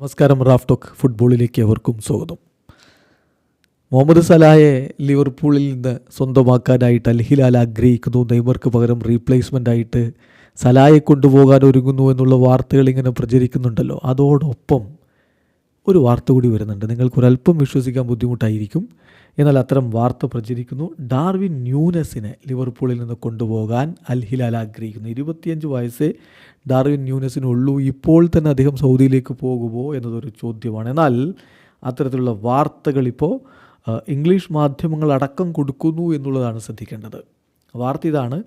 നമസ്കാരം Raf talk ഫുട്ബോളിലേക്ക് അവർക്കും സ്വാഗതം. മുഹമ്മദ് സലായെ ലിവർപൂളിൽ നിന്ന് സ്വന്തമാക്കാനായിട്ട് അൽഹിലാൽ ആഗ്രഹിക്കുന്നു. നെയ്മർക്ക് പകരം റീപ്ലേസ്മെന്റ് ആയിട്ട് സലായെ കൊണ്ടുപോകാൻ ഒരുങ്ങുന്നു എന്നുള്ള വാർത്തകൾ ഇങ്ങനെ പ്രചരിക്കുന്നുണ്ടല്ലോ. അതോടൊപ്പം ഒരു വാർത്ത കൂടി വരുന്നുണ്ട്. നിങ്ങൾക്കൊരല്പം വിശ്വസിക്കാൻ ബുദ്ധിമുട്ടായിരിക്കും. എന്നാൽ അത്തരം വാർത്ത പ്രചരിക്കുന്നു. ഡാർവിൻ ന്യൂനസിനെ ലിവർപൂളിൽ നിന്ന് കൊണ്ടുപോകാൻ അൽ ഹിലാൽ ആഗ്രഹിക്കുന്നു. ഇരുപത്തിയഞ്ച് വയസ്സേ ഡാർവിൻ ന്യൂനസിനുള്ളൂ. ഇപ്പോൾ തന്നെ അദ്ദേഹം സൗദിയിലേക്ക് പോകുമോ എന്നതൊരു ചോദ്യമാണ്. എന്നാൽ അത്തരത്തിലുള്ള വാർത്തകൾ ഇപ്പോൾ ഇംഗ്ലീഷ് മാധ്യമങ്ങൾ അടക്കം കൊടുക്കുന്നു എന്നുള്ളതാണ് ശ്രദ്ധിക്കേണ്ടത്. വാർത്ത ഇതാണ്.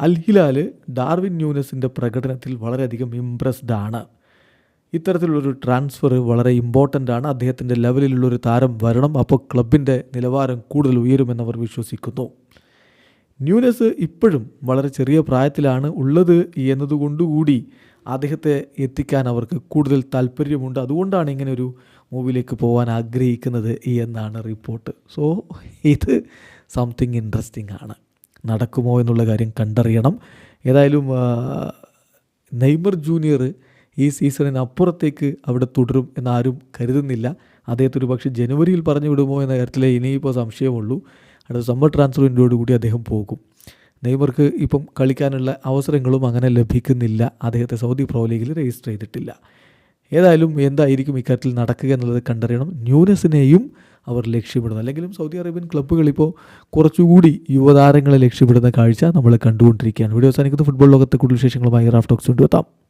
അൽ ഹിലാൽ ഡാർവിൻ ന്യൂനസിന്റെ പ്രകടനത്തിൽ വളരെയധികം ഇംപ്രസ്ഡ് ആണ്. ഇത്തരത്തിലുള്ളൊരു ട്രാൻസ്ഫർ വളരെ ഇമ്പോർട്ടന്റ് ആണ്. അദ്ദേഹത്തിന്റെ ലെവലിലുള്ളൊരു താരം വരണം. അപ്പോൾ ക്ലബിന്റെ നിലവാരം കൂടുതൽ ഉയരുമെന്നവർ വിശ്വസിക്കുന്നു. ന്യൂനസ് ഇപ്പോഴും വളരെ ചെറിയ പ്രായത്തിലാണ് ഉള്ളത് എന്നതുകൊണ്ടുകൂടി അദ്ദേഹത്തെ എത്തിക്കാൻ അവർക്ക് കൂടുതൽ താല്പര്യമുണ്ട്. അതുകൊണ്ടാണ് ഇങ്ങനെ ഒരു മൂവിലേക്ക് പോകാൻ ആഗ്രഹിക്കുന്നത് എന്നാണ് റിപ്പോർട്ട്. സോ ഇത് സംതിങ് ഇൻട്രസ്റ്റിംഗ് ആണ്. നടക്കുമോ എന്നുള്ള കാര്യം കണ്ടറിയണം. ഏതായാലും നെയ്മർ ജൂനിയർ ഈ സീസണിന് അപ്പുറത്തേക്ക് അവിടെ തുടരും എന്നാരും കരുതുന്നില്ല. അദ്ദേഹത്തെ ഒരു പക്ഷേ ജനുവരിയിൽ പറഞ്ഞു വിടുമോ എന്ന കാര്യത്തിൽ ഇനിയിപ്പോൾ സംശയമുള്ളൂ. അടുത്ത സമ്മർ ട്രാൻസ്ഫർ കൂടി അദ്ദേഹം പോകും. നെയ്മർക്ക് ഇപ്പം കളിക്കാനുള്ള അവസരങ്ങളും അങ്ങനെ ലഭിക്കുന്നില്ല. അദ്ദേഹത്തെ സൗദി പ്രോ ലീഗിൽ രജിസ്റ്റർ ചെയ്തിട്ടില്ല. ഏതായാലും എന്തായിരിക്കും ഇക്കാര്യത്തിൽ നടക്കുക എന്നുള്ളത് കണ്ടറിയണം. ന്യൂനസിനെയും അവർ ലക്ഷ്യമിടുന്നു അല്ലെങ്കിലും സൗദി അറേബ്യൻ ക്ലബ്ബുകൾ ഇപ്പോൾ കുറച്ചുകൂടി യുവതാരങ്ങളെ ലക്ഷ്യമിടുന്ന കാഴ്ച നമ്മൾ കണ്ടുകൊണ്ടിരിക്കുകയാണ്. വീഡിയോ അവസാനിക്കുന്ന. ഫുട്ബോൾ ലോകത്തെ കൂടുതൽ വിശേഷങ്ങളുമായി റാഫ്റ്റോക്സ് കൊണ്ടുവെത്താം.